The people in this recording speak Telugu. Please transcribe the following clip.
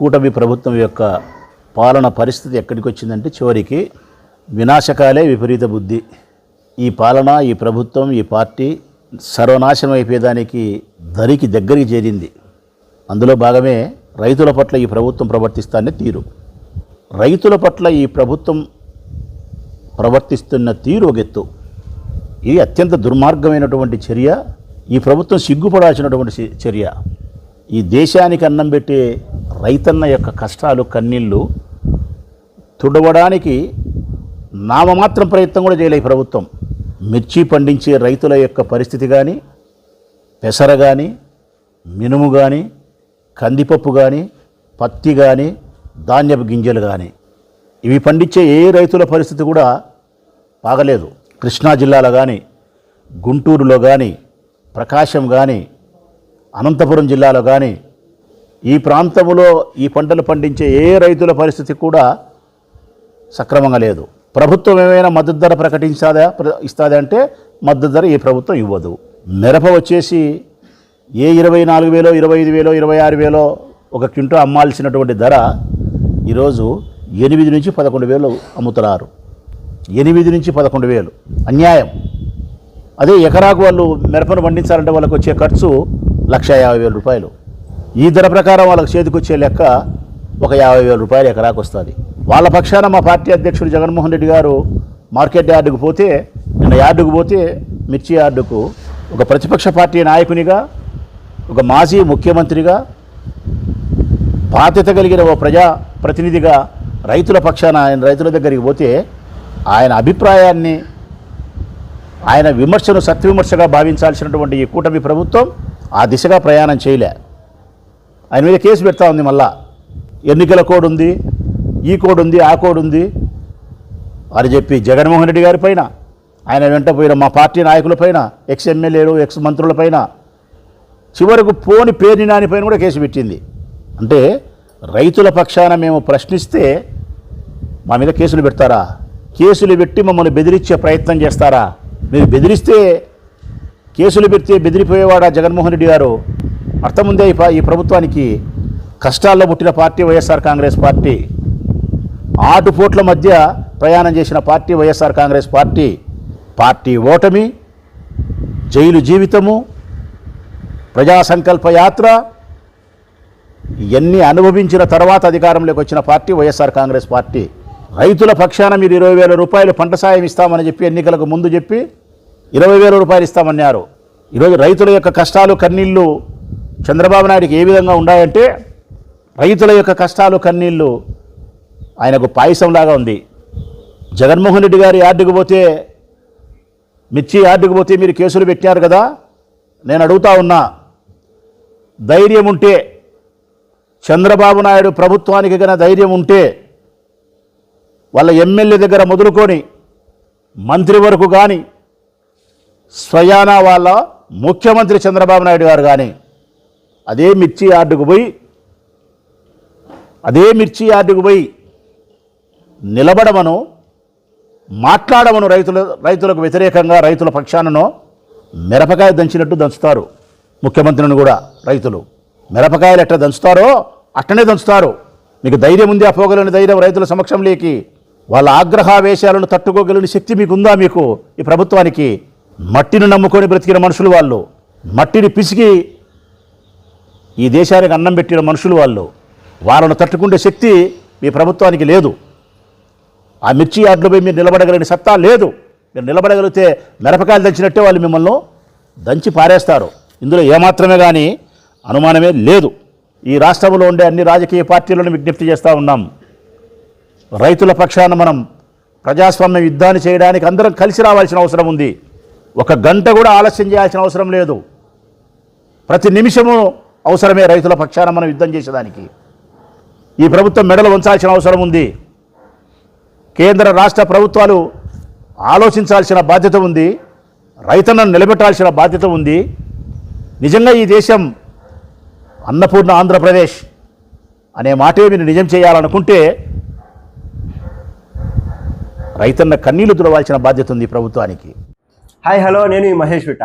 కూటమి ప్రభుత్వం యొక్క పాలన పరిస్థితి ఎక్కడికి వచ్చిందంటే చివరికి వినాశకాలే విపరీత బుద్ధి. ఈ పాలన ఈ ప్రభుత్వం ఈ పార్టీ సర్వనాశనం అయిపోయేదానికి దరికి దగ్గరికి చేరింది. అందులో భాగమే రైతుల పట్ల ఈ ప్రభుత్వం ప్రవర్తిస్తానే తీరు. రైతుల పట్ల ఈ ప్రభుత్వం ప్రవర్తిస్తున్న తీరు ఒక ఎత్తు. ఇది అత్యంత దుర్మార్గమైనటువంటి చర్య. ఈ ప్రభుత్వం సిగ్గుపడాల్సినటువంటి చర్య. ఈ దేశానికి అన్నం పెట్టే రైతన్న యొక్క కష్టాలు కన్నీళ్ళు తుడవడానికి నామమాత్రం ప్రయత్నం కూడా చేయలే ప్రభుత్వం. మిర్చి పండించే రైతుల యొక్క పరిస్థితి కానీ పెసర కానీ మినుము కానీ కందిపప్పు కానీ పత్తి కానీ ధాన్యపు గింజలు కానీ ఇవి పండించే ఏ రైతుల పరిస్థితి కూడా బాగలేదు. కృష్ణా జిల్లాలో కానీ గుంటూరులో కానీ ప్రకాశం కానీ అనంతపురం జిల్లాలో కానీ ఈ ప్రాంతంలో ఈ పంటలు పండించే ఏ రైతుల పరిస్థితి కూడా సక్రమంగా లేదు. ప్రభుత్వం ఏమైనా మద్దతు ధర ప్రకటించాదా? ప్ర- అంటే మద్దతు ధర ఈ ప్రభుత్వం ఇవ్వదు. మిరప వచ్చేసి ఏ ఇరవై నాలుగు వేలో ఇరవై ఐదు వేలో ఇరవై ఆరు వేలో ఒక క్వింటో అమ్మాల్సినటువంటి ధర ఈరోజు ఎనిమిది నుంచి పదకొండు వేలు అమ్ముతున్నారు. ఎనిమిది నుంచి పదకొండు వేలు. అన్యాయం. అదే ఎకరాకు వాళ్ళు మిరపను పండించాలంటే వాళ్ళకి వచ్చే ఖర్చు లక్ష యాభై వేల రూపాయలు. ఈ ధర ప్రకారం వాళ్ళకి చేతికొచ్చే లెక్క ఒక యాభై వేల రూపాయలు ఎకరాకు వస్తుంది. వాళ్ళ పక్షాన మా పార్టీ అధ్యక్షుడు జగన్మోహన్ రెడ్డి గారు మార్కెట్ యార్డుకు పోతే నిన్న యార్డుకు పోతే మిర్చి యార్డుకు ఒక ప్రతిపక్ష పార్టీ నాయకునిగా ఒక మాజీ ముఖ్యమంత్రిగా బాధ్యత కలిగిన ఓ ప్రజా ప్రతినిధిగా రైతుల పక్షాన ఆయన రైతుల దగ్గరికి పోతే ఆయన అభిప్రాయాన్ని ఆయన విమర్శను సత్విమర్శగా భావించాల్సినటువంటి ఈ కూటమి ప్రభుత్వం ఆ దిశగా ప్రయాణం చేయలే. ఆయన మీద కేసు పెడతా ఉంది మళ్ళా. ఎన్నికల కోడ్ ఉంది ఈ కోడ్ ఉంది ఆ కోడ్ ఉంది. అని చెప్పి జగన్మోహన్ రెడ్డి గారి పైన ఆయన వెంట పోయిన మా పార్టీ నాయకులపైన ఎక్స్ ఎమ్మెల్యేలు ఎక్స్ మంత్రులపైన చివరకు పోని పేరు నానిపైన కూడా కేసు పెట్టింది. అంటే రైతుల పక్షాన మేము ప్రశ్నిస్తే మా మీద కేసులు పెడతారా? కేసులు పెట్టి మమ్మల్ని బెదిరించే ప్రయత్నం చేస్తారా? మీరు బెదిరిస్తే కేసులు పెడితే బెదిరిపోయేవాడా జగన్మోహన్ రెడ్డి గారు? అర్థముందే ఈ ఈ ప్రభుత్వానికి కష్టాల్లో పుట్టిన పార్టీ వైఎస్ఆర్ కాంగ్రెస్ పార్టీ ఆటుపోట్ల మధ్య ప్రయాణం చేసిన party YSR Congress party party ఓటమి జైలు జీవితము ప్రజా సంకల్ప యాత్ర ఇవన్నీ అనుభవించిన తర్వాత అధికారంలోకి వచ్చిన పార్టీ వైఎస్ఆర్ కాంగ్రెస్ పార్టీ. రైతుల పక్షాన మీరు ఇరవై వేల రూపాయలు పంట సాయం ఇస్తామని చెప్పి ఎన్నికలకు ముందు చెప్పి ఇరవై వేల రూపాయలు ఇస్తామన్నారు. ఈరోజు రైతుల యొక్క కష్టాలు కన్నీళ్ళు చంద్రబాబు నాయుడికి ఏ విధంగా ఉన్నాయంటే రైతుల యొక్క కష్టాలు కన్నీళ్ళు ఆయనకు పాయసంలాగా ఉంది. జగన్మోహన్ రెడ్డి గారి యార్డుకు పోతే మిర్చి యార్డుకు పోతే మీరు కేసులు పెట్టారు కదా? నేను అడుగుతా ఉన్నా ధైర్యం ఉంటే చంద్రబాబు నాయుడు ప్రభుత్వానికి గన ధైర్యం ఉంటే వాళ్ళ ఎమ్మెల్యే దగ్గర మొదలుకొని మంత్రి వరకు కానీ స్వయానా వాళ్ళ ముఖ్యమంత్రి చంద్రబాబు నాయుడు గారు కానీ అదే మిర్చి యార్డుకు పోయి అదే మిర్చి యార్డుకు పోయి నిలబడమను మాట్లాడమను రైతుల రైతులకు వ్యతిరేకంగా రైతుల పక్షానను మిరపకాయ దంచినట్టు దంచుతారు. ముఖ్యమంత్రిని కూడా రైతులు. మిరపకాయలు ఎట్లా దంచుతారో అట్టనే దంచుతారు. మీకు ధైర్యం ఉంది ఆ ధైర్యం రైతుల సమక్షంలోకి. వాళ్ళ ఆగ్రహావేశాలను తట్టుకోగలిగిన శక్తి మీకు ఉందా మీకు? ఈ ప్రభుత్వానికి మట్టిని నమ్ముకొని బ్రతికిన మనుషులు వాళ్ళు. మట్టిని పిసికి ఈ దేశానికి అన్నం పెట్టిన మనుషులు వాళ్ళు. వాళ్ళను తట్టుకుండే శక్తి మీ ప్రభుత్వానికి లేదు. ఆ మిర్చి యార్డులపై మీరు నిలబడగలిగిన సత్తా లేదు. మీరు నిలబడగలిగితే మిరపకాయలు దంచినట్టే వాళ్ళు మిమ్మల్ని దంచి పారేస్తారు. ఇందులో ఏమాత్రమే కానీ అనుమానమే లేదు. ఈ రాష్ట్రంలో ఉండే అన్ని రాజకీయ పార్టీలను విజ్ఞప్తి చేస్తూ ఉన్నాం. రైతుల పక్షాన మనం ప్రజాస్వామ్య యుద్ధాన్ని చేయడానికి అందరం కలిసి రావాల్సిన అవసరం ఉంది. ఒక గంట కూడా ఆలస్యం చేయాల్సిన అవసరం లేదు. ప్రతి నిమిషము అవసరమే రైతుల పక్షాన మనం యుద్ధం చేసేదానికి. ఈ ప్రభుత్వం మెడలు ఉంచాల్సిన అవసరం ఉంది. కేంద్ర రాష్ట్ర ప్రభుత్వాలు ఆలోచించాల్సిన బాధ్యత ఉంది. రైతన్నను నిలబెట్టాల్సిన బాధ్యత ఉంది. నిజంగా ఈ దేశం అన్నపూర్ణ ఆంధ్రప్రదేశ్ అనే మాటే మీరు నిజం చేయాలనుకుంటే రైతన్న కన్నీళ్ళు తుడవాల్సిన బాధ్యత ఉంది ప్రభుత్వానికి. హాయ్ హలో నేను మీ మహేష్ విట.